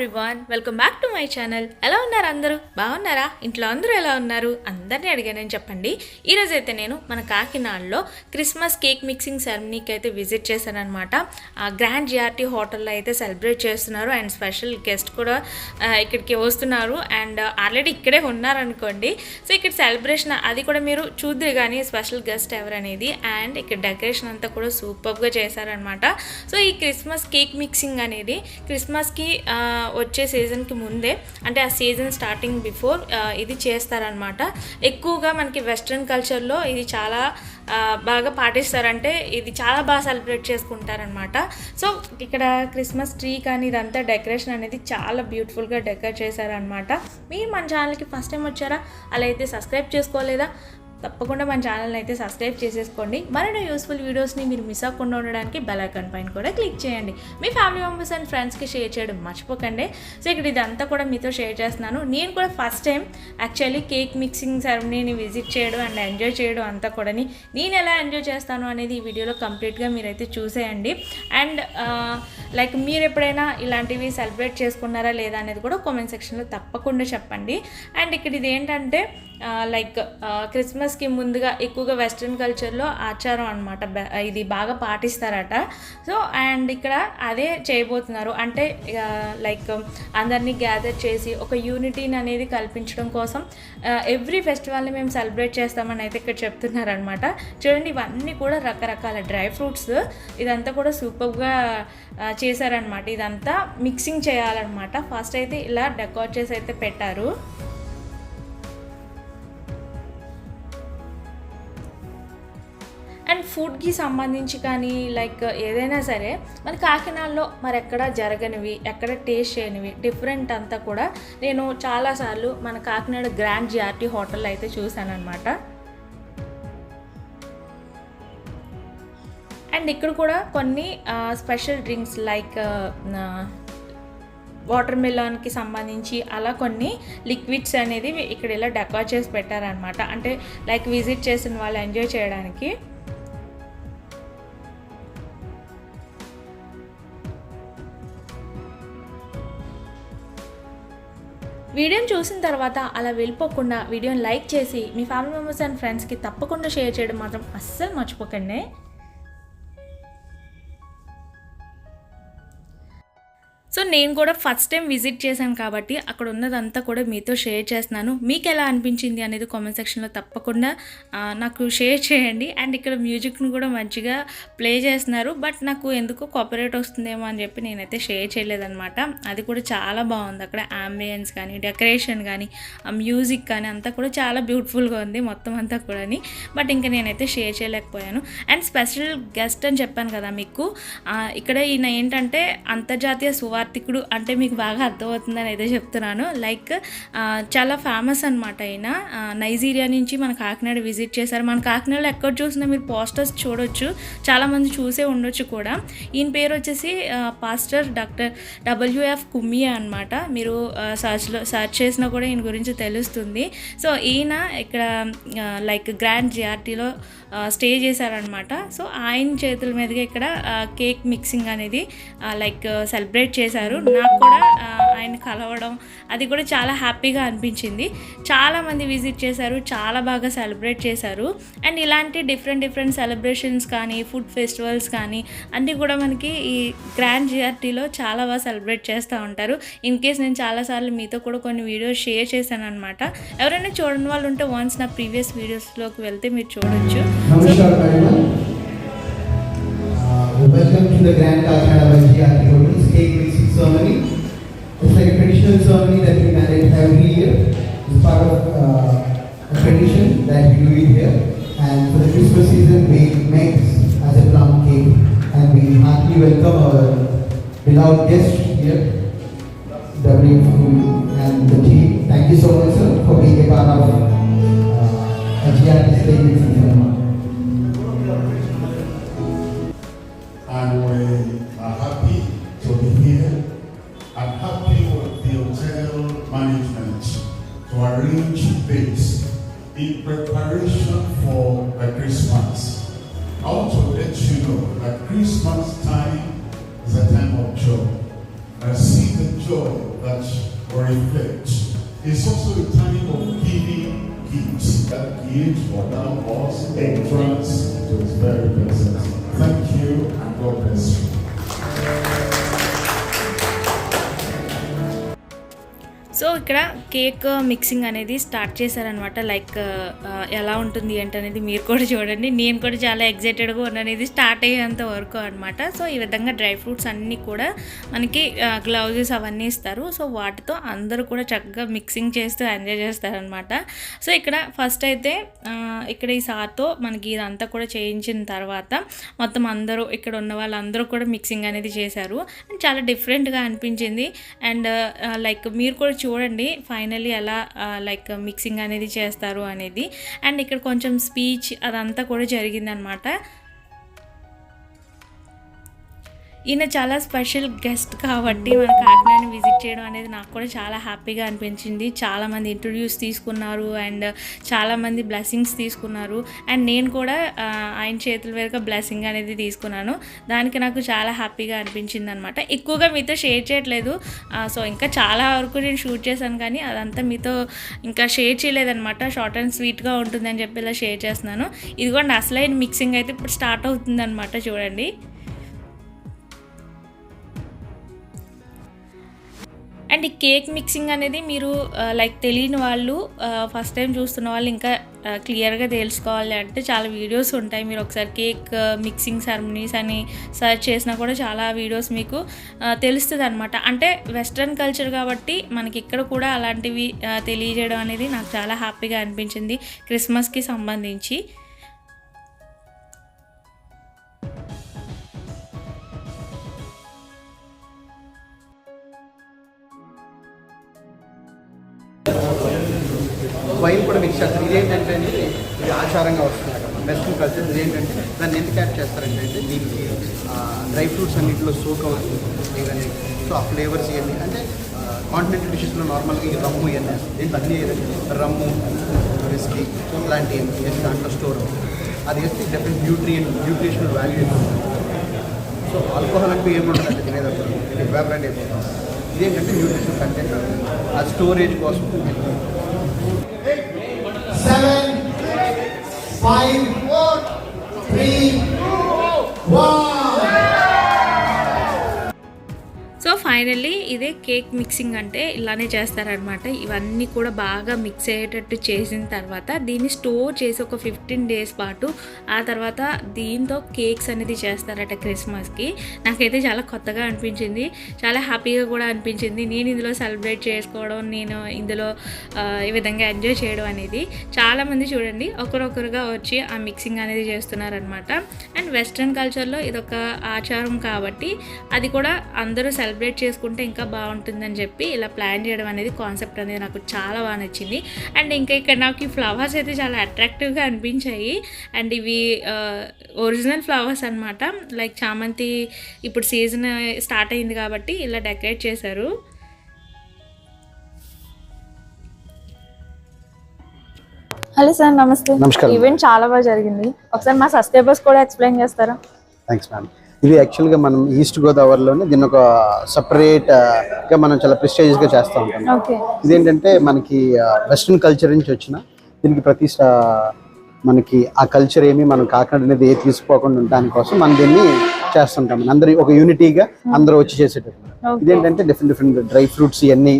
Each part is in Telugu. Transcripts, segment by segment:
Hello everyone welcome back to my channel ఎలా ఉన్నారు అందరూ? బాగున్నారా? ఇంట్లో అందరూ ఎలా ఉన్నారు? అందరినీ అడిగానని చెప్పండి. ఈరోజు అయితే నేను మన కాకినాడలో క్రిస్మస్ కేక్ మిక్సింగ్ సెరమనీకి అయితే విజిట్ చేశానమాట గ్రాండ్ జిఆర్టీ హోటల్లో అయితే సెలబ్రేట్ చేస్తున్నారు. అండ్ స్పెషల్ గెస్ట్ కూడా ఇక్కడికి వస్తున్నారు. అండ్ ఆల్రెడీ ఇక్కడే ఉన్నారనుకోండి. సో ఇక్కడ సెలబ్రేషన్ అది కూడా మీరు చూద్దరు కానీ స్పెషల్ గెస్ట్ ఎవరనేది. అండ్ ఇక్కడ డెకరేషన్ అంతా కూడా సూపర్గా చేశారనమాట సో ఈ క్రిస్మస్ కేక్ మిక్సింగ్ అనేది క్రిస్మస్కి వచ్చే సీజన్కి ముందే అంటే ఆ సీజన్ స్టార్టింగ్ బిఫోర్ ఇది చేస్తారనమాట ఎక్కువగా మనకి వెస్ట్రన్ కల్చర్లో ఇది చాలా బాగా పాటిస్తారంటే ఇది చాలా బాగా సెలబ్రేట్ చేసుకుంటారనమాట సో ఇక్కడ క్రిస్మస్ ట్రీ కానీ ఇదంతా డెకరేషన్ అనేది చాలా బ్యూటిఫుల్గా డెకరేట్ చేశారనమాట మీరు మన ఛానల్కి ఫస్ట్ టైం వచ్చారా? అలా అయితే సబ్స్క్రైబ్ చేసుకోలేదా? తప్పకుండా మన ఛానల్ని అయితే సబ్స్క్రైబ్ చేసేసుకోండి. మరిన్ని యూస్ఫుల్ వీడియోస్ని మీరు మిస్ అవ్వకుండా ఉండడానికి బెల్ ఐకాన్ పైన కూడా క్లిక్ చేయండి. మీ ఫ్యామిలీ మెంబర్స్ అండ్ ఫ్రెండ్స్కి షేర్ చేయడం మర్చిపోకండి. సో ఇక్కడ ఇదంతా కూడా మీతో షేర్ చేస్తున్నాను. నేను కూడా first time actually cake mixing సెరమనీని visit చేయడం అండ్ ఎంజాయ్ చేయడం అంతా కూడా నేను ఎలా ఎంజాయ్ చేస్తాను అనేది ఈ వీడియోలో కంప్లీట్గా మీరైతే చూసేయండి. అండ్ లైక్ మీరు ఎప్పుడైనా ఇలాంటివి సెలబ్రేట్ చేసుకున్నారా లేదా అనేది కూడా కామెంట్ సెక్షన్లో తప్పకుండా చెప్పండి. అండ్ ఇక్కడ ఇది ఏంటంటే లైక్ క్రిస్మస్కి ముందుగా ఎక్కువగా వెస్ట్రన్ కల్చర్లో ఆచారం అనమాట ఇది బాగా పాటిస్తారట. సో అండ్ ఇక్కడ అదే చేయబోతున్నారు. అంటే లైక్ అందరినీ గ్యాదర్ చేసి ఒక యూనిటీని అనేది కల్పించడం కోసం ఎవ్రీ ఫెస్టివల్ని మేము సెలబ్రేట్ చేస్తామని అయితే ఇక్కడ చెప్తున్నారనమాట చూడండి ఇవన్నీ కూడా రకరకాల డ్రై ఫ్రూట్స్. ఇదంతా కూడా సూపర్గా చేశారనమాట ఇదంతా మిక్సింగ్ చేయాలన్నమాట. ఫస్ట్ అయితే ఇలా డెకోర్ చేసి అయితే పెట్టారు. అండ్ ఫుడ్కి సంబంధించి కానీ లైక్ ఏదైనా సరే మన కాకినాడలో మరి ఎక్కడ జరగనివి ఎక్కడ టేస్ట్ చేయనివి డిఫరెంట్ అంతా కూడా నేను చాలాసార్లు మన కాకినాడ గ్రాండ్ జిఆర్టీ హోటల్ అయితే చూశాను అనమాట అండ్ ఇక్కడ కూడా కొన్ని స్పెషల్ డ్రింక్స్ లైక్ వాటర్ మిలాన్కి సంబంధించి అలా కొన్ని లిక్విడ్స్ అనేది ఇక్కడ ఇలా డెకార్ చేసి పెట్టారనమాట అంటే లైక్ విజిట్ చేసిన వాళ్ళు ఎంజాయ్ చేయడానికి. వీడియోని చూసిన తర్వాత అలా వెళ్ళిపోకుండా వీడియోని లైక్ చేసి మీ ఫ్యామిలీ మెంబర్స్ అండ్ ఫ్రెండ్స్కి తప్పకుండా షేర్ చేయడం మాత్రం అస్సలు మర్చిపోకండి. సో నేను కూడా ఫస్ట్ టైం విజిట్ చేశాను కాబట్టి అక్కడ ఉన్నదంతా కూడా మీతో షేర్ చేస్తున్నాను. మీకు ఎలా అనిపించింది అనేది కామెంట్ సెక్షన్లో తప్పకుండా నాకు షేర్ చేయండి. అండ్ ఇక్కడ మ్యూజిక్ను కూడా మంచిగా ప్లే చేస్తున్నారు. బట్ నాకు ఎందుకు కాపరేట్ వస్తుందేమో అని చెప్పి నేనైతే షేర్ చేయలేదన్నమాట. అది కూడా చాలా బాగుంది. అక్కడ అంబియన్స్ కానీ డెకరేషన్ కానీ ఆ మ్యూజిక్ కానీ అంతా కూడా చాలా బ్యూటిఫుల్గా ఉంది మొత్తం అంతా కూడా బట్ ఇంకా నేనైతే షేర్ చేయలేకపోయాను. అండ్ స్పెషల్ గెస్ట్ అని చెప్పాను కదా మీకు. ఇక్కడ ఈయన ఏంటంటే అంతర్జాతీయ సువా సువార్థికుడు అంటే మీకు బాగా అర్థమవుతుందని అయితే చెప్తున్నాను. లైక్ చాలా ఫేమస్ అనమాట ఆయన నైజీరియా నుంచి మన కాకినాడ విజిట్ చేశారు. మన కాకినాడలో ఎక్కడ చూసినా మీరు పోస్టర్స్ చూడొచ్చు. చాలామంది చూసే ఉండొచ్చు కూడా. ఈయన పేరు వచ్చేసి పాస్టర్ డాక్టర్ డబ్ల్యూఎఫ్ కుమియా అనమాట మీరు సర్చ్లో సర్చ్ చేసినా కూడా ఈయన గురించి తెలుస్తుంది. సో ఈయన ఇక్కడ లైక్ గ్రాండ్ జిఆర్టీలో స్టే చేశారనమాట సో ఆయన చేతుల మీదుగా ఇక్కడ కేక్ మిక్సింగ్ అనేది లైక్ సెలబ్రేట్ చేశారు. నాకు కూడా ఆయన కలవడం అది కూడా చాలా హ్యాపీగా అనిపించింది. చాలామంది విజిట్ చేశారు చాలా బాగా సెలబ్రేట్ చేశారు. అండ్ ఇలాంటి డిఫరెంట్ డిఫరెంట్ సెలబ్రేషన్స్ కానీ ఫుడ్ ఫెస్టివల్స్ కానీ అన్నీ కూడా మనకి ఈ గ్రాండ్ జిఆర్టీలో చాలా బాగా సెలబ్రేట్ చేస్తూ ఉంటారు. ఇన్ కేస్ నేను చాలాసార్లు మీతో కూడా కొన్ని వీడియోస్ షేర్ చేశాను అనమాట ఎవరైనా చూడని వాళ్ళు ఉంటే వన్స్ నా ప్రీవియస్ వీడియోస్లోకి వెళ్తే మీరు చూడొచ్చు. welcome to the Grand Kakinada Vajrayati Hotel's cake ceremony. It's like a traditional ceremony that we manage every year. It's part of uh, a tradition that we do it here. And for the Christmas season, we make as a plum cake. And we heartily welcome our beloved guest here, W. and the team. Thank you so much, sir, for being a part of uh, GRT cake this in preparation for the Christmas. I want to let you know that Christmas time is a time of joy. I see the joy that reflect. It's also a time of giving gifts. That gift will allow us entrance to His very presence. Thank you and God bless you. So ఇక్కడ కేక్ మిక్సింగ్ అనేది స్టార్ట్ చేశారనమాట లైక్ ఎలా ఉంటుంది ఏంటనేది మీరు కూడా చూడండి. నేను కూడా చాలా ఎగ్జైటెడ్గా ఉన్నాను ఇది స్టార్ట్ అయ్యేంత వరకు అనమాట సో ఈ విధంగా డ్రై ఫ్రూట్స్ అన్నీ కూడా మనకి గ్లౌజెస్ అవన్నీ ఇస్తారు. సో వాటితో అందరూ కూడా చక్కగా మిక్సింగ్ చేస్తూ ఎంజాయ్ చేస్తారనమాట సో ఇక్కడ ఫస్ట్ అయితే ఇక్కడ ఈ సార్తో మనకి ఇదంతా కూడా చేయించిన తర్వాత మొత్తం అందరూ ఇక్కడ ఉన్న వాళ్ళందరూ కూడా మిక్సింగ్ అనేది చేశారు. అండ్ చాలా డిఫరెంట్గా అనిపించింది. అండ్ లైక్ మీరు కూడా చూడండి ఫైనల్లీ ఎలా లైక్ మిక్సింగ్ అనేది చేస్తారు అనేది. అండ్ ఇక్కడ కొంచెం స్పీచ్ అదంతా కూడా జరిగిందనమాట. ఈయన చాలా స్పెషల్ గెస్ట్ కాబట్టి మన కాకినాడని విజిట్ చేయడం అనేది నాకు కూడా చాలా హ్యాపీగా అనిపించింది. చాలామంది ఇంటర్వ్యూస్ తీసుకున్నారు అండ్ చాలామంది బ్లెస్సింగ్స్ తీసుకున్నారు. అండ్ నేను కూడా ఆయన చేతుల మీదుగా బ్లెస్సింగ్ అనేది తీసుకున్నాను. దానికి నాకు చాలా హ్యాపీగా అనిపించింది అనమాట ఎక్కువగా మీతో షేర్ చేయట్లేదు. సో ఇంకా చాలా వరకు నేను షూట్ చేశాను కానీ అదంతా మీతో ఇంకా షేర్ చేయలేదనమాట. షార్ట్ అండ్ స్వీట్గా ఉంటుందని చెప్పి ఇలా షేర్ చేస్తున్నాను. ఇదిగోండి అసలైన మిక్సింగ్ అయితే ఇప్పుడు స్టార్ట్ అవుతుందన్నమాట చూడండి. అండ్ ఈ కేక్ మిక్సింగ్ అనేది మీరు లైక్ తెలియని వాళ్ళు ఫస్ట్ టైం చూస్తున్న వాళ్ళు ఇంకా క్లియర్గా తెలుసుకోవాలి అంటే చాలా వీడియోస్ ఉంటాయి. మీరు ఒకసారి కేక్ మిక్సింగ్ సెరమనీస్ అని సర్చ్ చేసినా కూడా చాలా వీడియోస్ మీకు తెలుస్తుంది అనమాట అంటే వెస్ట్రన్ కల్చర్ కాబట్టి మనకి ఇక్కడ కూడా అలాంటివి తెలియజేయడం అనేది నాకు చాలా హ్యాపీగా అనిపించింది. క్రిస్మస్కి సంబంధించి. ఆచారంగా వస్తుంది అక్కడ. వెస్ట్రన్ కల్చర్ ఇదేంటంటే దాన్ని ఎందుకు యాడ్ చేస్తారంటే అంటే దీనికి డ్రై ఫ్రూట్స్ అన్నింటిలో సోక్ అవుతుంది ఇవన్నీ సో ఆ ఫ్లేవర్స్ ఇవన్నీ అంటే కాంటినెంటల్ డిషెస్లో నార్మల్గా ఈ రమ్ము ఇవన్నీ వేస్తారు. దీంట్లో అన్నీ రమ్ము విస్కీ ఇలాంటి వేసి దాంట్లో స్టోర్ అవుతుంది. అది వేస్తే definite nutrient nutritional value so alcohol అంటూ ఏముంటుందంటే తినేటప్పుడు ఇది ఎవాపరేట్ అయిపోతుంది. ఇదేంటంటే న్యూట్రిషన్ కంటెంట్ ఆ స్టోరేజ్ కోసం five, three, one. So finally, ఇదే కేక్ మిక్సింగ్ అంటే ఇలానే చేస్తారనమాట ఇవన్నీ కూడా బాగా మిక్స్ అయ్యేటట్టు చేసిన తర్వాత దీన్ని స్టోర్ చేసి ఒక ఫిఫ్టీన్ డేస్ పాటు ఆ తర్వాత దీంతో కేక్స్ అనేది చేస్తారట క్రిస్మస్కి. నాకైతే చాలా కొత్తగా అనిపించింది. చాలా హ్యాపీగా కూడా అనిపించింది. నేను ఇందులో సెలబ్రేట్ చేసుకోవడం నేను ఇందులో ఈ విధంగా ఎంజాయ్ చేయడం అనేది చాలామంది చూడండి ఒకరొకరుగా వచ్చి ఆ మిక్సింగ్ అనేది చేస్తున్నారనమాట అండ్ వెస్ట్రన్ కల్చర్లో ఇదొక ఆచారం కాబట్టి అది కూడా అందరూ సెలబ్రేట్ చేసుకుంటే ఇంకా బాగుంటుందని చెప్పి ఇలా ప్లాన్ చేయడం అనేది కాన్సెప్ట్ అనేది నాకు చాలా బాగా నచ్చింది. అండ్ ఇంకా ఇక్కడ నాకు ఈ ఫ్లవర్స్ అయితే చాలా అట్రాక్టివ్గా అనిపించాయి. అండ్ ఇవి ఒరిజినల్ ఫ్లవర్స్ అన్నమాట. లైక్ చామంతి ఇప్పుడు సీజన్ స్టార్ట్ అయింది కాబట్టి ఇలా డెకరేట్ చేశారు. హలో సార్ నమస్తే. నమస్కారం. ఈవెంట్ చాలా బాగా జరిగింది. ఒకసారి మా సబ్స్క్రైబర్స్ కూడా ఎక్స్ప్లెయిన్ చేస్తారా? Thanks ma'am. ఇది యాక్చువల్గా మనం ఈస్ట్ గోదావరిలోనే దీన్ని ఒక సపరేట్గా మనం చాలా ప్రెస్టేజియస్గా చేస్తూ ఉంటాం. ఇదేంటంటే మనకి వెస్ట్రన్ కల్చర్ నుంచి వచ్చిన దీనికి ప్రతి స- మనకి ఆ కల్చర్ ఏమి మనం కాకినాడ అనేది ఏ తీసుకోకుండా ఉండడానికి కోసం మనం దీన్ని చేస్తుంటాం. అందరి ఒక యూనిటీగా అందరూ వచ్చి చేసేటట్టు. ఇదేంటంటే డిఫరెంట్ డిఫరెంట్ డ్రై ఫ్రూట్స్ ఇవన్నీ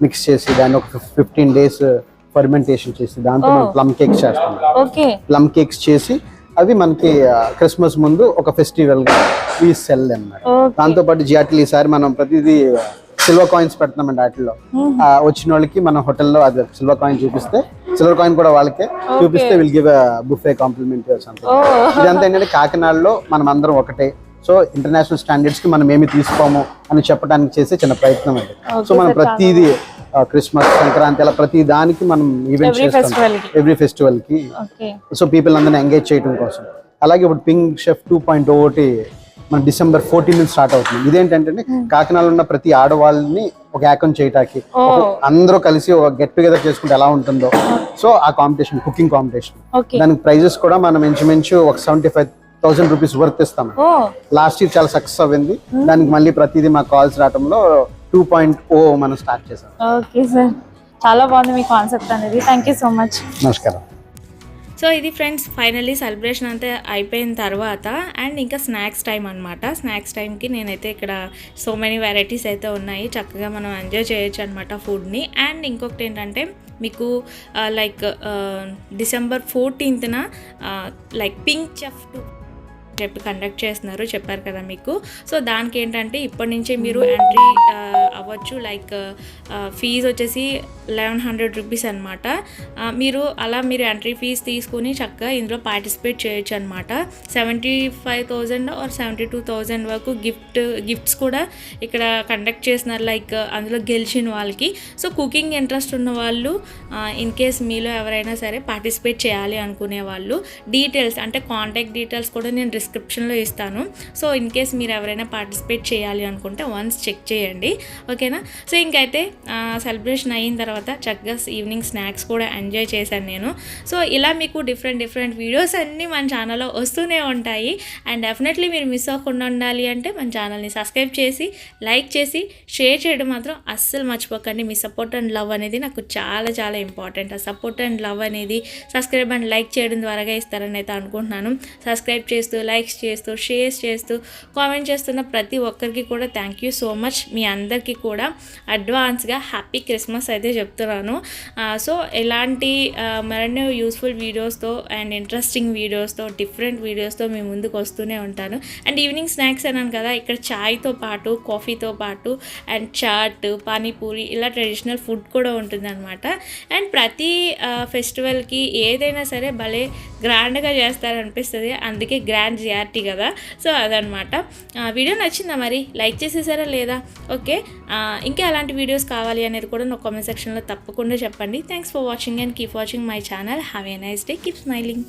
మిక్స్ చేసి దాన్ని ఒక ఫిఫ్టీన్ డేస్ ఫర్మెంటేషన్ చేసి దాంతో మనం Oh. ప్లమ్ కేక్స్ చేస్తాం. ఓకే ప్లమ్ కేక్స్ చేసి అవి మనకి క్రిస్మస్ ముందు ఒక ఫెస్టివల్గా ఈ సెల్ అన్నమాట. దాంతో పాటు జియాటిల్ ఈసారి మనం ప్రతిదీ సిల్వర్ కాయిన్స్ పెడుతున్నామండి వాటిల్లో. ఆ, వచ్చిన వాళ్ళకి మనం హోటల్లో అది సిల్వర్ కాయిన్ చూపిస్తే సిల్వర్ కాయిన్ కూడా వాళ్ళకే చూపిస్తే విల్ గివ్ బుఫే కాంప్లిమెంట్. ఇదంతా ఏంటంటే కాకినాడలో మనం అందరం ఒకటే. సో ఇంటర్నేషనల్ స్టాండర్డ్స్కి మనం ఏమి తీసుకోము అని చెప్పడానికి చేసే చిన్న ప్రయత్నం అది సో మనం ప్రతిదీ క్రిస్మస్ సంక్రాంతి అలా ప్రతి దానికి మనం ఈవెంట్ చేస్తాం. ఎవ్రీ ఫెస్టివల్కి సో పీపుల్ అందరిని ఎంగేజ్ చేయడం కోసం. అలాగే ఇప్పుడు పింక్ షెఫ్ టూ పాయింట్ ఒకటి మన డిసెంబర్ ఫోర్టీన్ నుంచి స్టార్ట్ అవుతుంది. ఇదేంటంటే కాకినాడలో ఉన్న ప్రతి ఆడవాళ్ళని ఒక యాకం చేయటానికి అందరూ కలిసి ఒక గెట్ టుగెదర్ చేసుకుంటే ఎలా ఉంటుందో. సో ఆ కాంపిటీషన్ కుకింగ్ కాంపిటీషన్ దానికి ప్రైజెస్ కూడా మనం ఇంచుమించు ఒక seventy five thousand rupees worth ఇస్తాం. ఓ. లాస్ట్ ఇయర్ చాలా సక్సెస్ అవ్వింది దానికి మళ్ళీ ప్రతిదీ మా కాల్స్ రావడంలో టూ పాయింట్ ఓ మనం స్టార్ట్ చేసాం ఓకే సార్. చాలా బాగుంది మీ కాన్సెప్ట్ అనేది. థ్యాంక్ యూ సో మచ్ నమస్కారం. సో ఇది ఫ్రెండ్స్ ఫైనల్లీ సెలబ్రేషన్ అంతా అయిపోయిన తర్వాత అండ్ ఇంకా స్నాక్స్ టైం అనమాట స్నాక్స్ టైంకి నేనైతే ఇక్కడ సో మెనీ వెరైటీస్ అయితే ఉన్నాయి. చక్కగా మనం ఎంజాయ్ చేయొచ్చు అనమాట ఫుడ్ని. అండ్ ఇంకొకటి ఏంటంటే మీకు లైక్ డిసెంబర్ ఫోర్టీన్త్న లైక్ పింక్ చెఫ్ టు చెప్పి కండక్ట్ చేస్తున్నారు చెప్పారు కదా మీకు. సో దానికి ఏంటంటే ఇప్పటి నుంచే మీరు ఎంట్రీ అవ్వచ్చు. లైక్ ఫీజు వచ్చేసి లెవెన్ హండ్రెడ్ రూపీస్ అనమాట మీరు అలా మీరు ఎంట్రీ ఫీజ్ తీసుకుని చక్కగా ఇందులో పార్టిసిపేట్ చేయొచ్చు అనమాట seventy five thousand or seventy two thousand వరకు గిఫ్ట్ గిఫ్ట్స్ కూడా ఇక్కడ కండక్ట్ చేస్తున్నారు. లైక్ అందులో గెలిచిన వాళ్ళకి. సో కుకింగ్ ఇంట్రెస్ట్ ఉన్న వాళ్ళు ఇన్ కేస్ మీలో ఎవరైనా సరే పార్టిసిపేట్ చేయాలి అనుకునే వాళ్ళు డీటెయిల్స్ అంటే కాంటాక్ట్ డీటెయిల్స్ కూడా నేను డిస్క్రిప్షన్లో ఇస్తాను. సో ఇన్ కేస్ మీరు ఎవరైనా పార్టిసిపేట్ చేయాలి అనుకుంటే వన్స్ చెక్ చేయండి. ఓకేనా? సో ఇంకైతే సెలబ్రేషన్ అయిన తర్వాత చక్కగా ఈవినింగ్ స్నాక్స్ కూడా ఎంజాయ్ చేశాను నేను. సో ఇలా మీకు డిఫరెంట్ డిఫరెంట్ వీడియోస్ అన్నీ మన ఛానల్లో వస్తూనే ఉంటాయి. అండ్ డెఫినెట్లీ మీరు మిస్ అవ్వకుండా ఉండాలి అంటే మన ఛానల్ని సబ్స్క్రైబ్ చేసి లైక్ చేసి షేర్ చేయడం మాత్రం అస్సలు మర్చిపోకండి. మీ సపోర్ట్ అండ్ లవ్ అనేది నాకు చాలా చాలా ఇంపార్టెంట్ ఆ సపోర్ట్ అండ్ లవ్ అనేది సబ్స్క్రైబ్ అండ్ లైక్ చేయడం ద్వారాగా ఇస్తారని అయితే అనుకుంటున్నాను. సబ్స్క్రైబ్ చేస్తూ లైక్ లైక్స్ చేస్తూ షేర్స్ చేస్తూ కామెంట్ చేస్తున్న ప్రతి ఒక్కరికి కూడా థ్యాంక్ యూ సో మచ్ మీ అందరికీ కూడా అడ్వాన్స్గా హ్యాపీ క్రిస్మస్ అయితే చెప్తున్నాను. సో ఎలాంటి ఆ, మరిన్ని యూస్ఫుల్ వీడియోస్తో అండ్ ఇంట్రెస్టింగ్ వీడియోస్తో డిఫరెంట్ వీడియోస్తో మీ ముందుకు వస్తూనే ఉంటాను. అండ్ ఈవినింగ్ స్నాక్స్ అన్నాను కదా ఇక్కడ చాయ్తో పాటు కాఫీతో పాటు అండ్ చాట్ పానీపూరి ఇలా ట్రెడిషనల్ ఫుడ్ కూడా ఉంటుందన్నమాట. అండ్ ప్రతి ఫెస్టివల్కి ఏదైనా సరే భలే గ్రాండ్గా చేస్తారనిపిస్తుంది. అందుకే గ్రాండ్ జిఆర్టీ కదా. సో అదనమాట వీడియో నచ్చిందా మరి? లైక్ చేసేసారా లేదా? ఓకే. ఇంకా ఎలాంటి వీడియోస్ కావాలి అనేది కూడా నా కామెంట్ సెక్షన్లో తప్పకుండా చెప్పండి. Thanks for watching and keep watching my channel. Have a nice day. Keep smiling.